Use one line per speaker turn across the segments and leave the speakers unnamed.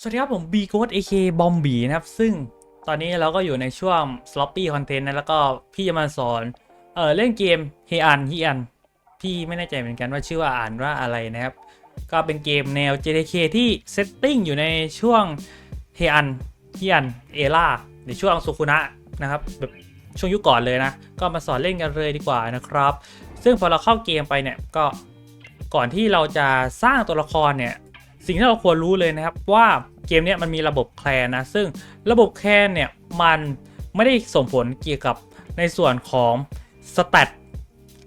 สวัสดีครับผม B Code AK b o m b y นะครับ ซึ่งตอนนี้เราก็อยู่ในช่วง sloppy content นะ แล้วก็พี่จะมาสอน เออเล่นเกม h e a n h e a n พี่ไม่แน่ใจเหมือนกันว่าชื่อว่าอ่านว่าอะไรนะครับ ก็เป็นเกมแนว JDK ที่เซตติ้งอยู่ในช่วง h e a n h e a n เอล่าในช่วงสุคุนะนะครับแบบช่วงยุคก่อนเลยนะ ก็มาสอนเล่นกันเลยดีกว่านะครับ ซึ่งพอเราเข้าเกมไปเนี่ยก็ก่อนที่เราจะสร้างตัวละครเนี่ย สิ่งที่เราควรรู้เลยนะครับว่าเกมนี้มันมีระบบแคลนนะ ซึ่งระบบแคลนเนี่ยมันไม่ได้ส่งผลเกี่ยวกับในส่วนของสแตท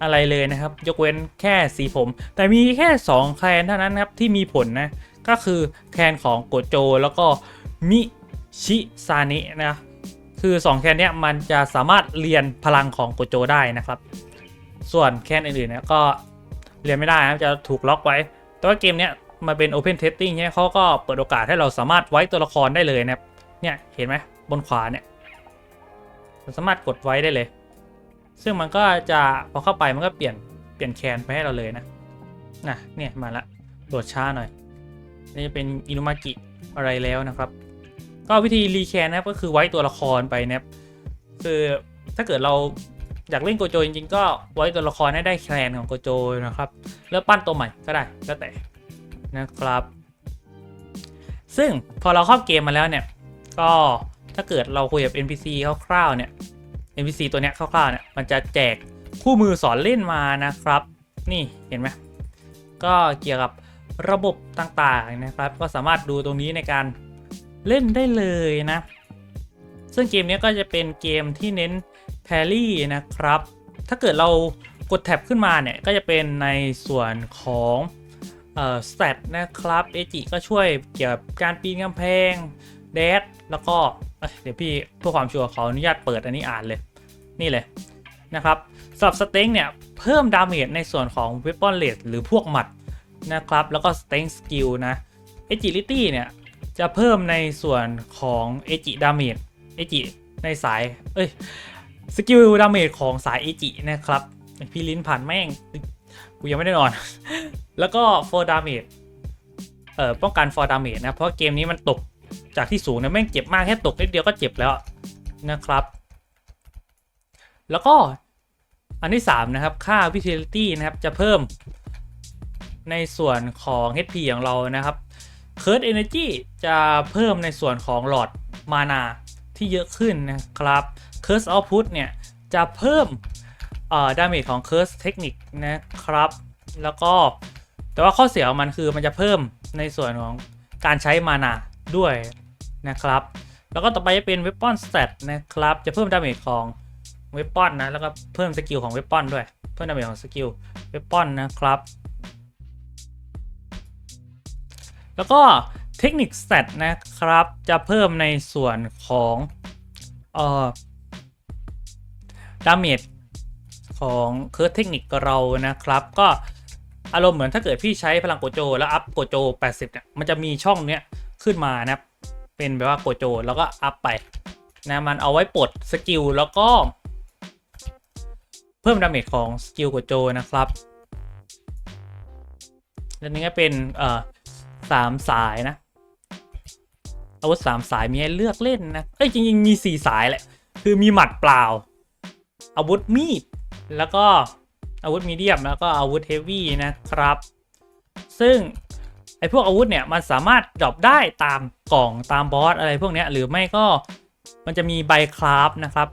อะไรเลยนะครับ ยกเว้นแค่สีผม แต่มีแค่ 2 แคลนเท่านั้นครับที่มีผลนะ ก็คือแคลนของโกโจแล้วก็มิชิซานินะคือ 2 แคลนเนี้ยมันจะสามารถเรียนพลังของโกโจได้นะครับ ส่วนแคลนอื่นๆเนี่ยก็เรียนไม่ได้นะจะถูกล็อกไว้ แต่ว่าเกมเนี้ย มาเป็น Open Testing ใช่ไหมเขาก็เปิดโอกาสให้เราสามารถไว้ตัวละครได้เลยนะครับเนี่ยเห็นไหมบนขวาเนี่ยเราสามารถกดไว้ได้เลย ซึ่งมันก็จะพอเข้าไปมันก็เปลี่ยนเปลี่ยนแคนไปให้เราเลยนะนะเนี่ยมาละโหลดช้าหน่อย นี่จะเป็นอินุมากิอะไรแล้วนะครับ ก็วิธีรีแคนนะครับก็คือไว้ตัวละครไปนะครับคือถ้าเกิดเราอยากเล่นโกโจจริงๆก็ไว้ตัวละครให้ได้แคนของโกโจนะครับ แล้วปั้นตัวใหม่ก็ได้ก็แต่ นะครับ ซึ่งพอเราเข้าเกมมาแล้วเนี่ย ก็ถ้าเกิดเราคุยกับ NPC คร่าวๆเนี่ย NPC ตัวเนี้ยคร่าวๆเนี่ยมันจะแจกคู่มือสอนเล่นมานะครับ นี่เห็นไหมก็เกี่ยวกับระบบต่างๆนะครับ ก็สามารถดูตรงนี้ในการเล่นได้เลยนะ ซึ่งเกมนี้ก็จะเป็นเกมที่เน้นแพรี่นะครับ ถ้าเกิดเรากดแท็บขึ้นมาเนี่ย ก็จะเป็นในส่วนของ เอ่อสเตตนะครับเอจิก็ช่วยเกี่ยวกับการปีนกำแพงเดดแล้วก็เเดี๋ยวพี่เพื่อความชัวร์ขออนุญาตเปิดอันนี้อ่านเลย นี่เลยนะครับสำหรับสเต็งเนี่ย เพิ่มดาเมจในส่วนของ Weapon Rate หรือพวกหมัดนะครับ แล้วก็สเต็งสกิลนะ Agility เนี่ย จะเพิ่มในส่วนของ a g i Damage a g i ในสาย เอ้ยสกิลดาเมจของสาย a g i นะครับ พี่ลิ้นผ่านแม่ง กูยังไม่ได้นอน แล้วก็ for damage เอ่อป้องกัน for damage นะ เพราะเกมนี้มันตกจากที่สูงเนี่ยแม่งเจ็บมากแค่ตกนิดเดียวก็เจ็บแล้วนะครับ แล้วก็อันที่ 3 นะครับ ค่า vitality นะครับ จะเพิ่มในส่วนของ HP ของเรานะครับ Curse Energy จะเพิ่มในส่วนของหลอดมานาที่เยอะขึ้นนะครับ Curse Output เนี่ย จะเพิ่ม ดาเมจของ Curse Technique นะครับ แล้วก็แต่ว่าข้อเสียของมันคือมันจะเพิ่มในส่วนของการใช้มานาด้วยนะครับ แล้วก็ต่อไปจะเป็น Weapon Stat นะครับ จะเพิ่มดาเมจของเวปอนนะ แล้วก็เพิ่มสกิลของเวปอนด้วย เพิ่มดาเมจของสกิลเวปอนนะครับ แล้วก็เทคนิคสเตตนะครับ จะเพิ่มในส่วนของเอ่อดาเมจ ของเคิร์ดเทคนิคเรานะครับ ก็อารมณ์เหมือนถ้าเกิดพี่ใช้พลังโกโจ แล้วอัพโกโจ 80 เนี่ย มันจะมีช่องเนี้ยขึ้นมานะเป็นแบบว่าโกโจ แล้วก็อัพไปนะมันเอาไว้ปลดสกิลแล้วก็เพิ่มดาเมจของสกิลโกโจนะครับและนี่ก็เป็นเอ่อสามสายนะอาวุธสามสายมีให้เลือกเล่นนะเอ้ยจริงๆมีสี่สายแหละ คือมีหมัดเปล่า อาวุธมีด แล้วก็อาวุธมีเดียมแล้วก็อาวุธเฮฟวี่นะครับ ซึ่งไอพวกอาวุธเนี่ยมันสามารถดรอปได้ตามกล่องตามบอสอะไรพวกนี้หรือไม่ก็มันจะมีใบคราฟนะครับ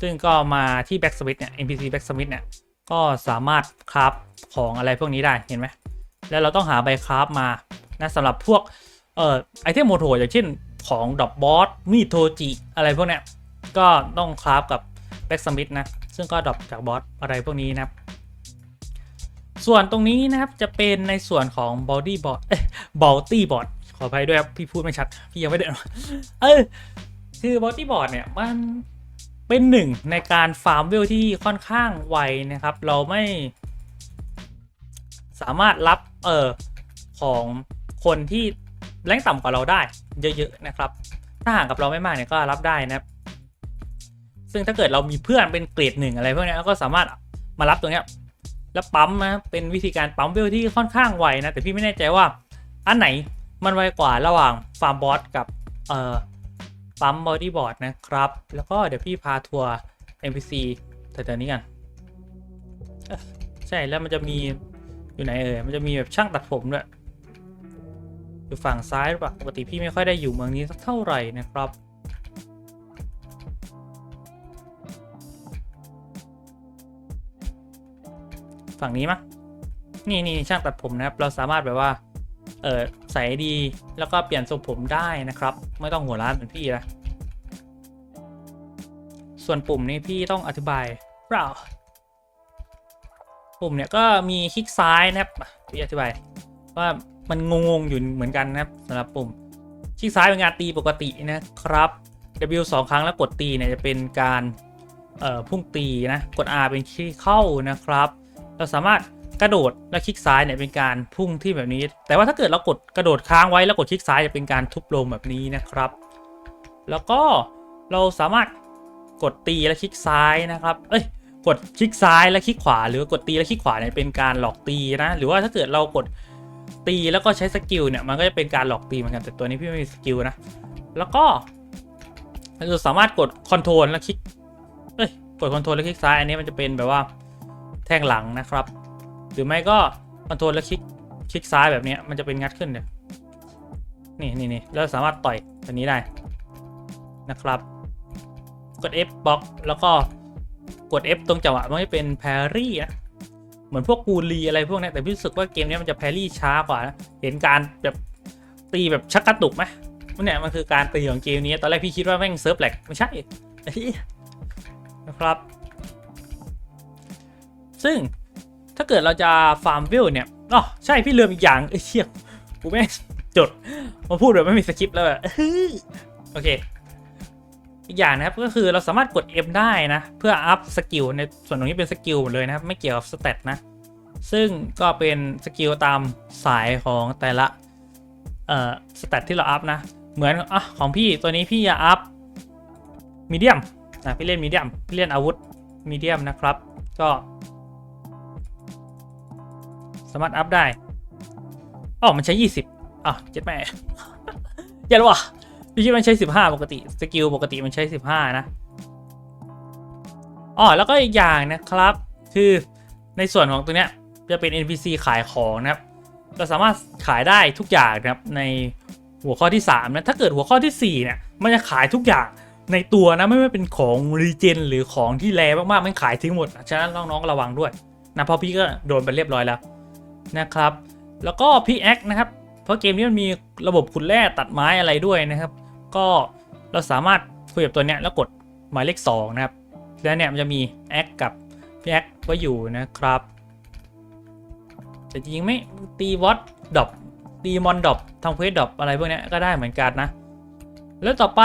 ซึ่งก็มาที่แบ็กสมิธเนี่ย NPC แบ็กสมิธเนี่ยก็สามารถคราฟของอะไรพวกนี้ได้เห็นไหมแล้วเราต้องหาใบคราฟมานะสำหรับพวกเอ่อไอเทมโมโถอย่างเช่นของดอกบอสมีโทจิอะไรพวกเนี้ยก็ต้องคราฟกับแบ็กสมิธนะ ซึ่งก็ดรอปจากบอสอะไรพวกนี้นะครับ ส่วนตรงนี้นะครับจะเป็นในส่วนของ body board เอ้ย body board ขออภัยด้วยครับพี่พูดไม่ชัด พี่ยังไม่ได้เออคือ body board เนี่ยมันเป็นหนึ่งในการฟาร์มเวลที่ค่อนข้างไวนะครับ เราไม่สามารถรับเออของคนที่แรงต่ำกว่าเราได้เยอะๆนะครับ ถ้าห่างกับเราไม่มากเนี่ยก็รับได้นะครับ ซึ่งถ้าเกิดเรามีเพื่อนเป็นเกรดหนึ่งอะไรพวกนี้ก็สามารถมารับตรงนี้แล้วปั๊มนะเป็นวิธีการปั๊มเวลที่ค่อนข้างไวนะแต่พี่ไม่แน่ใจว่าอันไหนมันไวกว่าระหว่างฟาร์มบอสกับเอ่อปั๊มบอดี้บอร์ดนะครับ แล้วก็เดี๋ยวพี่พาทัวร์ NPC แถวๆนี้กันใช่แล้วมันจะมีอยู่ไหนเอ่ยมันจะมีแบบช่างตัดผมด้วยอยู่ฝั่งซ้ายหรือเปล่าปกติพี่ไม่ค่อยได้อยู่เมืองนี้สักเท่าไหร่นะครับ ฝั่งนี้มั้ยนี่นี่ช่างตัดผมนะครับ เราสามารถแบบว่า เออใส่ดีแล้วก็เปลี่ยนทรงผมได้นะครับ ไม่ต้องหัวร้านเหมือนพี่นะส่วนปุ่มนี้พี่ต้องอธิบายเปล่าปุ่มเนี่ยก็มีคลิกซ้ายนะครับพี่อธิบายว่ามันงงๆอยู่เหมือนกันนะครับสำหรับปุ่มคลิกซ้ายเป็นการตีปกตินะครับ W สองครั้งแล้วกดตีเนี่ยจะเป็นการเอ่อพุ่งตีนะ กด R เป็นคลิกเข้านะครับ เราสามารถกระโดดและคลิกซ้ายเนี่ยเป็นการพุ่งที่แบบนี้ แต่ว่าถ้าเกิดเรากดกระโดดค้างไว้แล้วกดคลิกซ้ายจะเป็นการทุบลงแบบนี้นะครับ แล้วก็เราสามารถกดตีและคลิกซ้ายนะครับ เอ้ย กดคลิกซ้ายและคลิกขวา หรือกดตีและคลิกขวาเนี่ยเป็นการหลอกตีนะ หรือว่าถ้าเกิดเรากดตีแล้วก็ใช้สกิลเนี่ยมันก็จะเป็นการหลอกตีเหมือนกันแต่ตัวนี้พี่ไม่มีสกิลนะ แล้วก็เราสามารถกดคอนโทรลและคลิก เอ้ย กดคอนโทรลและคลิกซ้ายอันนี้มันจะเป็นแบบว่า แท่งหลังนะครับ หรือไม่ก็คอนโทรลแล้วคลิกคลิกซ้ายแบบนี้มันจะเป็นงัดขึ้นเนี่ยนี่นี่นี่แล้วสามารถต่อยตัวนี้ได้นะครับกด F บล็อกแล้วก็กด F ตรงจังหวะมันจะเป็นแพรี่นะเหมือนพวกกูรีอะไรพวกนี้แต่พี่รู้สึกว่าเกมนี้มันจะแพรี่ช้ากว่านะเห็นการแบบตีแบบชักกระตุกไหมมันเนี่ยมันคือการตีของเกมนี้ตอนแรกพี่คิดว่าแม่งเซิร์ฟแหลกไม่ใช่นะครับ ซึ่งถ้าเกิดเราจะฟาร์มวิลเนี่ยอ๋อใช่พี่ลืมอีกอย่างไอ้ยเชี่ยกูไม่จดมาพูดแบบไม่มีสคริปต์แล้วอะอื้อโอเค อีกอย่างนะครับก็คือเราสามารถกด M ได้นะ เพื่ออัพสกิลในส่วนตรงนี้เป็นสกิลหมดเลยนะครับ ไม่เกี่ยวกับสเตตนะ ซึ่งก็เป็นสกิลตามสายของแต่ละเอ่อสเตตที่เราอัพนะ เหมือนอะของพี่ตัวนี้พี่จะอัพมีเดียมนะพี่เล่นมีเดียมพี่เล่นอาวุธมีเดียมนะครับ ก็ สามารถอัพได้อ๋อมันใช้ 20อะเจ็ดแม่อย่ารู้ว่ะพี่คิดมันใช้ 15 ปกติสกิลปกติมันใช้ 15 นะอ๋อแล้วก็อีกอย่างนะครับ คือในส่วนของตัวเนี้ยจะเป็น NPC ขายของนะครับเราสามารถขายได้ทุกอย่างนะครับในหัวข้อที่3นะถ้าเกิดหัวข้อทีสี่4เนี่ยมันจะขายทุกอย่างในตัวนะไม่ว่าเป็นของรีเจนหรือของที่แรงมากๆมันขายทิ้งหมด ฉะนั้นน้องๆระวังด้วยนะเพราะพี่ก็โดนไปเรียบร้อยแล้ว นะครับ แล้วก็พี่แอคนะครับ เพราะเกมนี้มันมีระบบขุดแร่ตัดไม้อะไรด้วยนะครับ ก็เราสามารถคุยกับตัวเนี้ยแล้วกดหมายเลข2นะครับ แล้วเนี่ยมันจะมีแอคกับพี่แอคไว้อยู่นะครับ แต่จริงๆไม่ตีวอตดอปตีมอนดอปทำเควสดอปอะไรพวกเนี้ยก็ได้เหมือนกันนะ แล้วต่อไป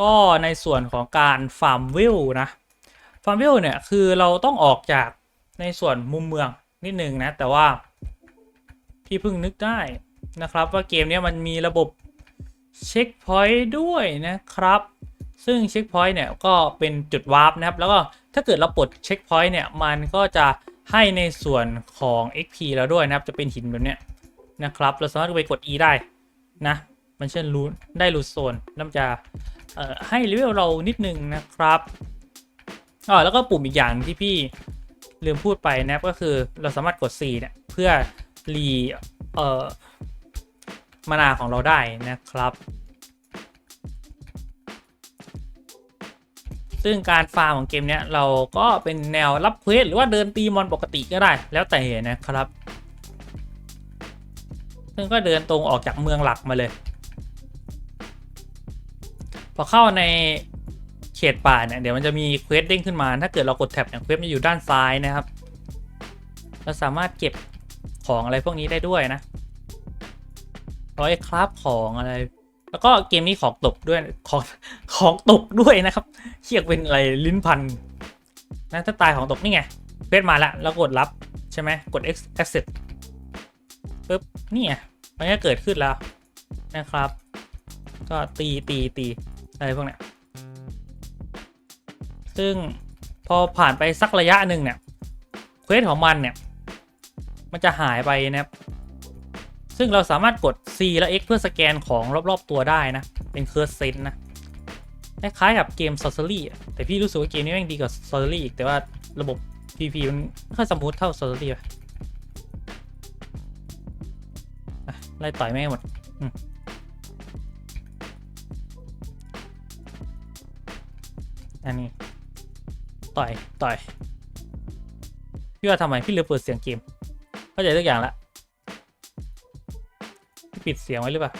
ก็ในส่วนของการฟาร์มวิลนะฟาร์มวิลเนี่ยคือเราต้องออกจากในส่วนมุมเมือง นิดหนึ่งนะ แต่ว่าพี่เพิ่งนึกได้นะครับ ว่าเกมนี้มันมีระบบเช็คพอยต์ด้วยนะครับ ซึ่งเช็คพอยต์เนี่ยก็เป็นจุดวาร์ปนะครับ แล้วก็ถ้าเกิดเราปลดเช็คพอยต์เนี่ยมันก็จะให้ในส่วนของ XP แล้วด้วยนะครับ จะเป็นหินแบบเนี้ยนะครับ เราสามารถไปกด E ได้นะ มันเช่นรูนได้รูโซนแล้วมันจะให้เลเวลเรานิดนึงนะครับอ๋อแล้วก็ปุ่มอีกอย่างที่พี่ ลืมพูดไปนะครับก็คือเราสามารถกด C เนี่ยเพื่อรีเอ่อมานาของเราได้นะครับ ซึ่งการฟาร์มของเกมเนี้ยเราก็เป็นแนวรับเควสหรือว่าเดินตีมอนปกติก็ได้ แล้วแต่นะครับ ซึ่งก็เดินตรงออกจากเมืองหลักมาเลย พอเข้าใน เขตป่าเนี่ยเดี๋ยวมันจะมีเควสเด้งขึ้นมาถ้าเกิดเรากดแท็บเนี่ยเควสมันจะอยู่ด้านซ้ายนะครับ เราสามารถเก็บของอะไรพวกนี้ได้ด้วยนะร้อยคราฟของอะไร แล้วก็เกมนี้ของตกด้วยของของตกด้วยนะครับเชียกเป็นอะไรลิ้นพันนะถ้าตายของตกนี่ไงเควสมาแล้วแล้วกดรับใช่ไหมกด X accept ปึ๊บนี่ไงมันก็เกิดขึ้นแล้วนะครับ ก็ตีตีตีอะไรพวกเนี้ย ซึ่งพอผ่านไปสักระยะหนึ่งเนี่ยเควสของมันเนี่ย มันจะหายไปนะครับซึ่งเราสามารถกด C และ X เพื่อสแกนของรอบๆตัวได้นะ เป็นเคอร์เซนนะคล้ายๆกับเกม Sorcery อะแต่พี่รู้สึกว่าเกมนี้แม่งดีกว่า Sorcery อีกแต่ว่าระบบ PVP มันค่อยสมูทเท่า Sorcery อะอ่ไล่ต่อยแม่งหมดอันนี้ ต่อย ต่อย พี่ว่าทำไม พี่เลยเปิดเสียงเกม เข้าใจทุกอย่างละพี่ปิดเสียงไว้หรือเปล่า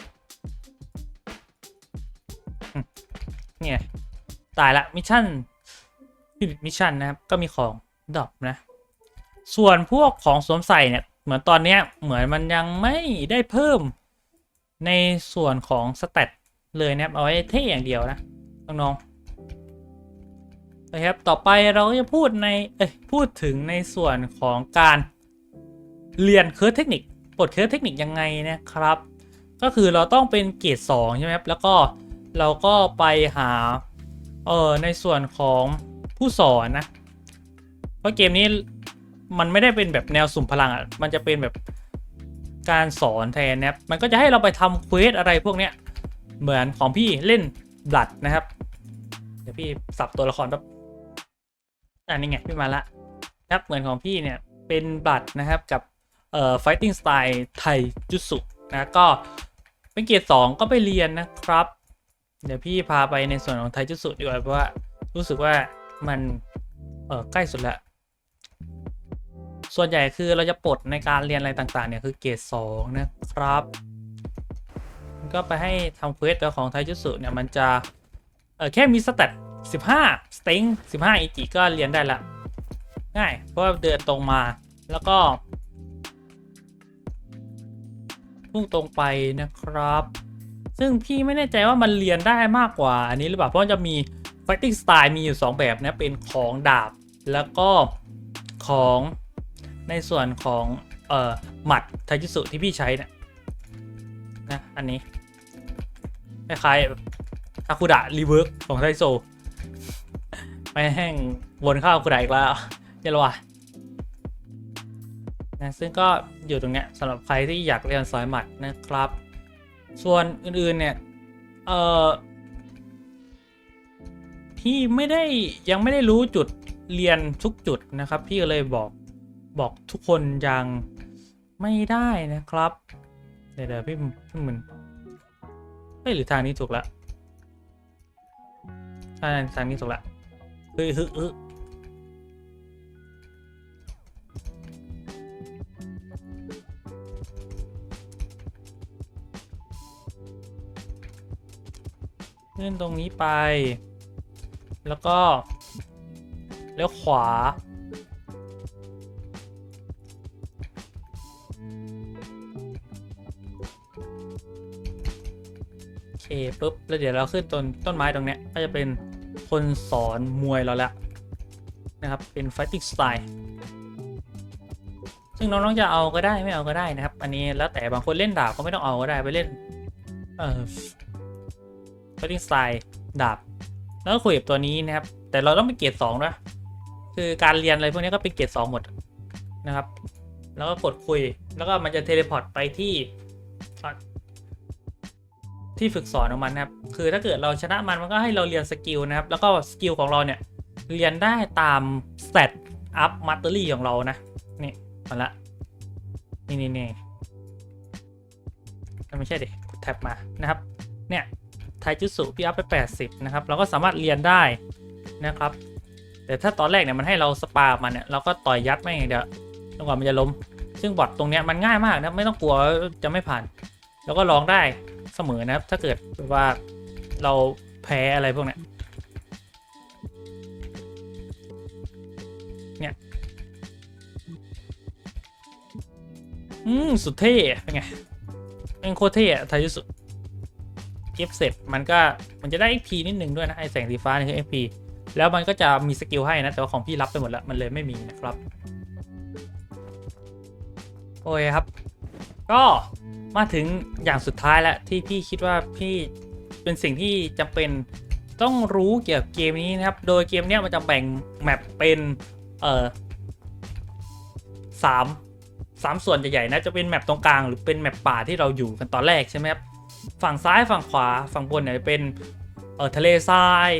เนี่ย ตายละ มิชชั่นพี่ปิดมิชชั่นนะครับ ก็มีของดรอปนะ ส่วนพวกของสวมใส่เนี่ย เหมือนตอนเนี้ย เหมือนมันยังไม่ได้เพิ่มในส่วนของสเตตเลยนะครับ เอาไว้เท่อย่างเดียวนะ น้องๆ นะครับ ต่อไปเราก็จะพูดในเอ้ยพูดถึงในส่วนของการเรียนเคิร์ฟเทคนิคบทเคิร์ฟเทคนิคยังไงนะครับ ก็คือเราต้องเป็นเกรด2ใช่ไหมครับ แล้วก็เราก็ไปหาเออในส่วนของผู้สอนนะ เพราะเกมนี้มันไม่ได้เป็นแบบแนวสุ่มพลังอะ มันจะเป็นแบบการสอนแทนนะครับ มันก็จะให้เราไปทำเควสอะไรพวกเนี้ย เหมือนของพี่เล่นบลัดนะครับ เดี๋ยวพี่สับตัวละครแป๊บ อันนี้ไงพี่มาละครับเหมือนของพี่เนี่ยเป็นบัตรนะครับกับเอ่อ fighting style ไทจุสุนะก็เป็นเกียรติสองก็ไปเรียนนะครับ เดี๋ยวพี่พาไปในส่วนของไทจุสุดีกว่าเพราะว่ารู้สึกว่ามันเออใกล้สุดละส่วนใหญ่คือเราจะปลดในการเรียนอะไรต่างๆเนี่ยคือเกรดสองนะครับก็ไปให้ทำเควสตัวของไทจุสุเนี่ยมันจะเออแค่มีสเตต 15สต็ง15อีจิก็เรียนได้ละง่ายเพราะว่าเดินตรงมาแล้วก็พุ่งตรงไปนะครับ ซึ่งพี่ไม่แน่ใจว่ามันเรียนได้มากกว่าอันนี้หรือเปล่าเพราะจะมี fighting style มีอยู่ 2 แบบนะเป็นของดาบแล้วก็ของในส่วนของเอ่อหมัดไทจิสุที่พี่ใช้นะนะอันนี้คล้ายๆฮาคุดะรีเวิร์กของไทโซ แห้งวนเข้าคุดะอีกแล้วเยลวะนะซึ่งก็อยู่ตรงเนี้ยสำหรับใครที่อยากเรียนสายหมัดนะครับ ส่วนอื่นๆเนี่ย เออพี่ไม่ได้ยังไม่ได้รู้จุดเรียนทุกจุดนะครับ พี่ก็เลยบอกบอกทุกคนยังไม่ได้นะครับ เดี๋ยวเดี๋ยวพี่พี่มึนเฮ้ยหรือทางนี้ถูกละใช่ทางนี้ถูกละ เฮ้ยฮึฮึเลื่อนตรงนี้ไป แล้วก็เลี้ยวขวา โอเคปุ๊บ แล้วเดี๋ยวเราขึ้นต้นต้นไม้ตรงเนี้ย ก็จะเป็น คนสอนมวยเราแล้วนะครับ เป็น fighting style ซึ่งน้องๆจะเอาก็ได้ไม่เอาก็ได้นะครับ อันนี้แล้วแต่บางคนเล่นดาบก็ไม่ต้องเอาก็ได้ไปเล่น เอ่อ fighting style ดาบ แล้วก็คุยกับตัวนี้นะครับ แต่เราต้องเป็นเกียรติสองนะคือการเรียนอะไรพวกนี้ก็เป็นเกียรติสองหมดนะครับ แล้วก็กดคุยแล้วก็มันจะเทเลพอร์ตไปที่ ที่ฝึกสอนของมันนะครับ คือถ้าเกิดเราชนะมันมันก็ให้เราเรียนสกิลนะครับ แล้วก็สกิลของเราเนี่ยเรียนได้ตามสเตตอัพมัตเตอรี่ของเรานะ นี่มาละ นี่นี่นี่ไม่ใช่ดิกแท็บมานะครับ เนี่ยไทจุสุพี่อัพไป 80 นะครับ เราก็สามารถเรียนได้นะครับ แต่ถ้าตอนแรกเนี่ยมันให้เราสปามันเนี่ยเราก็ต่อยยัดไม่อย่างเดียวจนกว่ามันจะล้ม ซึ่งบอทตรงเนี้ยมันง่ายมากนะ ไม่ต้องกลัวจะไม่ผ่าน แล้วก็ลองได้เสมอนะครับ ถ้าเกิดว่าเราแพ้อะไรพวกเนี้ยเนี่ย อืม สุดเท่ เป็นไง เป็นโคตรเท่อะไทยที่สุด เก็บเสร็จมันก็มันจะได้ XP นิดนึงด้วยนะ ไอแสงสีฟ้านี่คือ XP แล้วมันก็จะมีสกิลให้นะ แต่ว่าของพี่รับไปหมดแล้ว มันเลยไม่มีนะครับ โอเคครับ ก็ มาถึงอย่างสุดท้ายแล้วที่พี่คิดว่าพี่เป็นสิ่งที่จำเป็นต้องรู้เกี่ยวกับเกมนี้นะครับ โดยเกมเนี้ยมันจะแบ่งแมปเป็นเอ่อสามสามส่วนใหญ่ๆนะจะเป็นแมปตรงกลางหรือเป็นแมปป่าที่เราอยู่กันตอนแรกใช่ไหมครับฝั่งซ้ายฝั่งขวาฝั่งบนเนี่ยเป็นเออทะเลทราย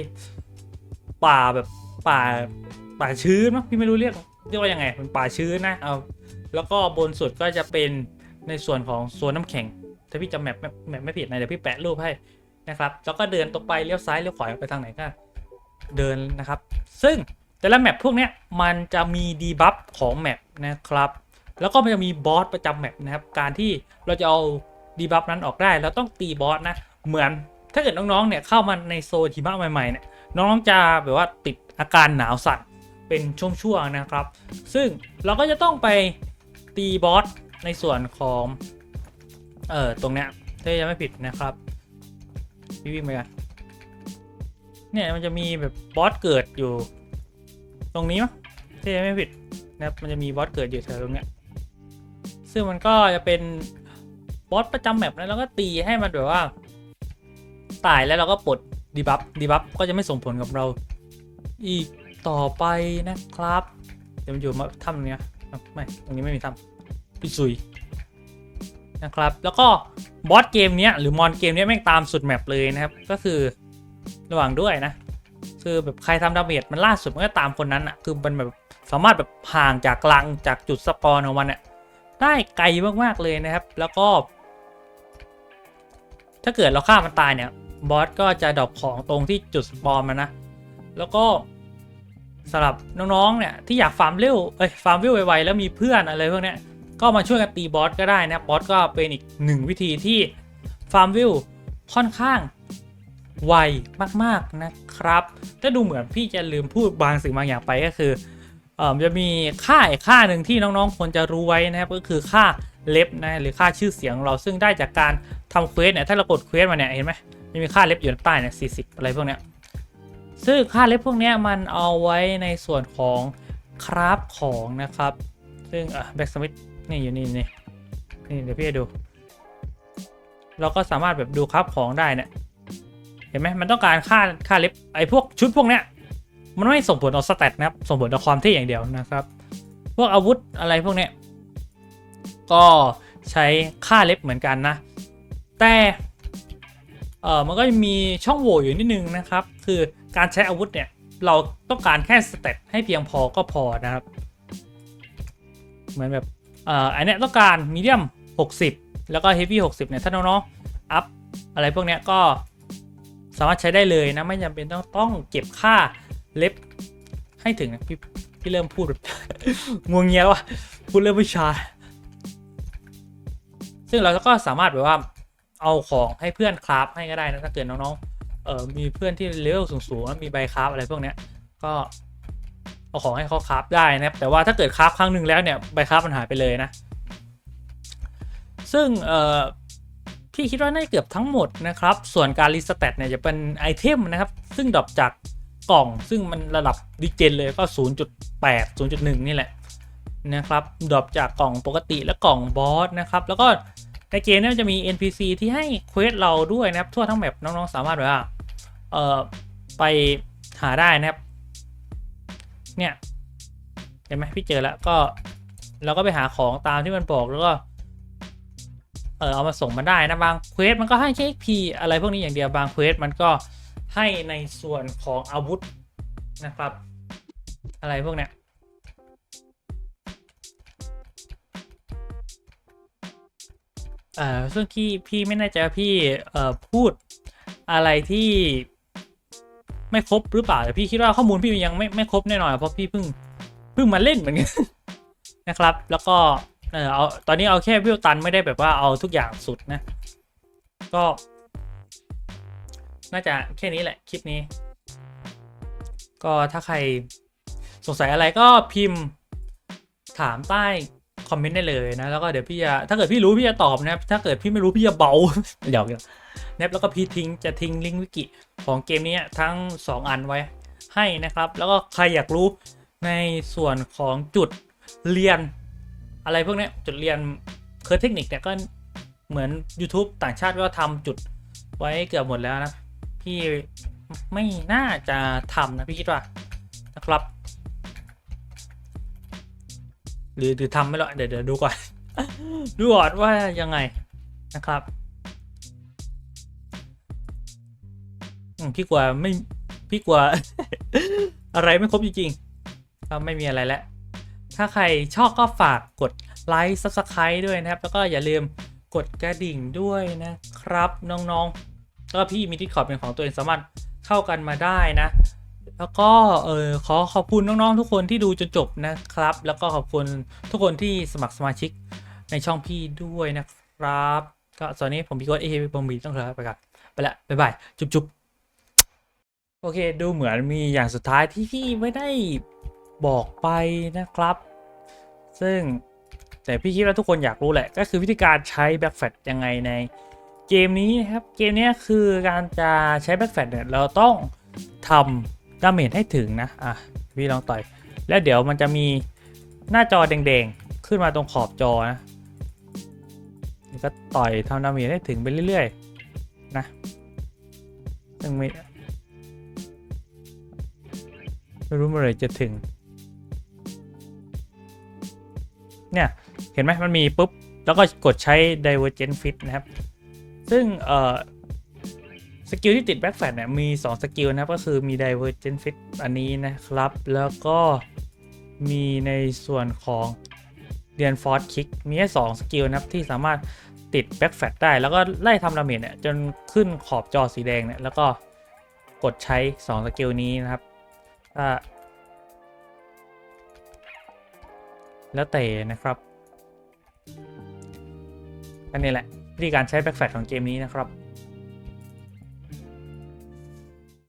ป่าแบบป่าป่าชื้นมั้งพี่ไม่รู้เรียกเรียกว่ายังไงเป็นป่าชื้นนะเอาแล้วก็บนสุดก็จะเป็น ในส่วนของโซนน้ำแข็ง ถ้าพี่จำแมปแมปไม่ผิดนะเดี๋ยวพี่แปะรูปให้นะครับ แล้วก็เดินตรงไปเลี้ยวซ้ายเลี้ยวขวาไปทางไหนก็เดินนะครับ ซึ่งแต่ละแมปพวกนี้มันจะมีดีบัฟของแมปนะครับ แล้วก็มันจะมีบอสประจำแมปนะครับ การที่เราจะเอาดีบัฟนั้นออกได้เราต้องตีบอสนะ เหมือนถ้าเกิดน้องๆเนี่ยเข้ามาในโซนหิมะใหม่ๆเนี่ยน้องๆจะแบบว่าติดอาการหนาวสั่นเป็นช่วงๆนะครับ ซึ่งเราก็จะต้องไปตีบอส ในส่วนของเอ่อตรงเนี้ยถ้าจะไม่ผิดนะครับพี่วิ่งไปกันเนี่ยมันจะมีแบบบอสเกิดอยู่ ตรงนี้มั้งถ้าจะไม่ผิดนะครับมันจะมีบอสเกิดอยู่แถวตรงเนี้ยซึ่งมันก็จะเป็นบอสประจำแมปนะแล้วก็ตีให้มันแบบว่า ตายแล้วเราก็ปลดดีบัฟดีบัฟก็จะไม่ส่งผลกับเรา อีกต่อไปนะครับ เดี๋ยวมันอยู่มาถ้ำตรงเนี้ยไม่ตรงนี้ไม่มีถ้ำ ปิซุยนะครับ แล้วก็บอสเกมเนี้ยหรือมอนเกมเนี้ยแม่งตามสุดแมปเลยนะครับ ก็คือระหว่างด้วยนะ คือแบบใครทำดาเมจมันล่าสุดมันก็ตามคนนั้นอะคือมันแบบสามารถแบบห่างจากกลางจากจุดสปอนของมันอะได้ไกลมากๆเลยนะครับ แล้วก็ ถ้าเกิดเราฆ่ามันตายเนี่ยบอสก็จะดรอปของตรงที่จุดสปอนมันนะ แล้วก็สำหรับน้องๆเนี่ยที่อยากฟาร์มเร็วเอ้ยฟาร์มเร็วไวๆแล้วมีเพื่อนอะไรพวกเนี้ย ก็มาช่วยกันตีบอสก็ได้นะบอสก็เป็นอีกหนึ่งวิธีที่ฟาร์มวิวค่อนข้างไวมากๆนะครับถ้าดูเหมือนพี่จะลืมพูดบางสิ่งบางอย่างไปก็คือเออจะมีค่าอีกค่าหนึ่งที่น้องๆควรจะรู้ไว้นะครับก็คือค่าเล็บนะหรือค่าชื่อเสียงเราซึ่งได้จากการทำเควสเนี่ยถ้าเรากดเควสมาเนี่ยเห็นไหมมันมีค่าเล็บอยู่ใต้เนี่ยสี่สิบอะไรพวกเนี้ยซึ่งค่าเล็บพวกเนี้ยมันเอาไว้ในส่วนของคราฟของนะครับ ซึ่งแบ็กสมิธ นี่อยู่นี่นี่นี่เดี๋ยวพี่ให้ดู เราก็สามารถแบบดูคราฟของได้เนี่ยเห็นไหมมันต้องการค่าค่าเล็บไอ้พวกชุดพวกเนี้ยมันไม่ส่งผลต่อสแตทนะครับ ส่งผลต่อความเท่อย่างเดียวนะครับ พวกอาวุธอะไรพวกเนี้ยก็ใช้ค่าเล็บเหมือนกันนะ แต่เออมันก็มีช่องโหว่อยู่นิดนึงนะครับ คือการใช้อาวุธเนี่ยเราต้องการแค่สเตตให้เพียงพอก็พอนะครับ เหมือนแบบ อันเนี้ยต้องการมีเดียม 60 แล้วก็เฮฟวี่60 เนี่ย ถ้าน้องๆอัพอะไรพวกเนี้ยก็สามารถใช้ได้เลยนะ ไม่จำเป็นต้องต้องเก็บค่าเล็บให้ถึงนะพี่พี่เริ่มพูดแบบงวงเงียแล้วอะพูดเริ่มไม่ชา ซึ่งเราก็สามารถแบบว่าเอาของให้เพื่อนคราฟให้ก็ได้นะถ้าเกิดน้องๆเออมีเพื่อนที่เลเวลสูงๆมีใบคราฟอะไรพวกเนี้ยก็ เอาของให้เขาคราฟได้นะครับแต่ว่าถ้าเกิดคราฟครั้งหนึ่งแล้วเนี่ยใบคราฟมันหายไปเลยนะ ซึ่งเออพี่คิดว่าน่าจะเกือบทั้งหมดนะครับ ส่วนการรีสเตตเนี่ยจะเป็นไอเทมนะครับ ซึ่งดรอปจากกล่อง ซึ่งมันระดับดิเจนเลยก็ 0.8 0.1 นี่แหละนะครับดรอปจากกล่องปกติและกล่องบอสนะครับ แล้วก็ในเกมเนี้มันจะมี NPC ที่ให้เควสเราด้วยนะครับ ทั่วทั้งแมปน้องๆ สามารถแบบว่าเอ่อไปหาได้นะครับ เนี่ยเห็นไหมพี่เจอแล้วก็เราก็ไปหาของตามที่มันบอกแล้วก็ เออเอามาส่งมาได้นะบางเควสมันก็ให้แค่ XP อะไรพวกนี้อย่างเดียวบางเควสมันก็ให้ในส่วนของอาวุธนะครับ อะไรพวกเนี้ยเอ่อซึ่งพี่พี่ไม่แน่ใจว่าพี่เอ่อพูดอะไรที่ ไม่ครบหรือเปล่าแต่พี่คิดว่าข้อมูลพี่ยังไม่ไม่ครบแน่นอนเพราะพี่เพิ่งเพิ่งมาเล่นเหมือนกันนะครับ แล้วก็เออเอาตอนนี้เอาแค่วิวตันไม่ได้แบบว่าเอาทุกอย่างสุดนะ ก็ น่าจะแค่นี้แหละคลิปนี้ ก็ถ้าใครสงสัยอะไรก็พิมพ์ถามใต้คอมเมนต์ได้เลยนะ แล้วก็เดี๋ยวพี่จะถ้าเกิดพี่รู้พี่จะตอบนะครับ ถ้าเกิดพี่ไม่รู้พี่จะเบาเดี๋ยว เนะครับแล้วก็พีทิ้งจะทิ้งลิงก์วิกิของเกมนี้ทั้ง 2 อันไว้ให้นะครับ แล้วก็ใครอยากรู้ในส่วนของจุดเรียน อะไรพวกนี้จุดเรียนเคอร์เทคนิคเนี่ยก็เหมือน YouTube ต่างชาติก็ทำจุดไว้เกือบหมดแล้วนะ พี่ไม่น่าจะทำนะพี่คิดว่านะครับ หรือหรือทำไม่หรอกเดี๋ยวเดี๋ยวดูก่อน ดูก่อนว่ายังไงนะครับ พี่กลัวไม่พี่กลัว อะไรไม่ครบจริงๆก็ไม่มีอะไรแล้วถ้าใครชอบก็ฝากกดไลค์ Subscribe ด้วยนะครับ แล้วก็อย่าลืมกดกระดิ่งด้วยนะครับน้องๆแล้วก็พี่มีดิสคอร์ดเป็นของตัวเองสามารถเข้ากันมาได้นะ แล้วก็เออขอขอบคุณน้องๆทุกคนที่ดูจนจบนะครับ แล้วก็ขอบคุณทุกคนที่สมัครสมาชิกในช่องพี่ด้วยนะครับ ก็ตอนนี้ผมพี่โค้ดเอเบอมบีต้องลาไปก่อนไปละบ๊ายบายจุ๊บๆ โอเค ดูเหมือนมีอย่างสุดท้ายที่พี่ไม่ได้บอกไปนะครับ ซึ่งแต่พี่คิดว่าทุกคนอยากรู้แหละ ก็คือวิธีการใช้แบ็กแฟลยังไงในเกมนี้นะครับ เกมนี้คือการจะใช้แบ็กแฟลเนี่ยเราต้องทำดาเมจให้ถึงนะ อะ พี่ลองต่อย แล้วเดี๋ยวมันจะมีหน้าจอแดงๆ ขึ้นมาตรงขอบจอนะก็ต่อยทำดาเมจให้ถึงไปเรื่อยๆ นะซึ่งไม่ ไม่รู้เมื่อไหร่จะถึง เนี่ย เห็นไหมมันมีปุ๊บ แล้วก็กดใช้ divergent fit นะครับ ซึ่งเอ่อสกิลที่ติด back flat เนี่ยมี 2 สกิลนะครับ ก็คือมี divergent fit อันนี้นะครับ แล้วก็มีในส่วนของ reinforce kick มีแค่2สกิลนะครับ ที่สามารถติด back flat ได้ แล้วก็ไล่ทำดาเมจเนี่ยจนขึ้นขอบจอสีแดงเนี่ย แล้วก็กดใช้ 2 สกิลนี้นะครับ ถ้า แล้วแต่นะครับอันนี้แหละวิธีการใช้แบ็กแฟลชของเกมนี้นะครับ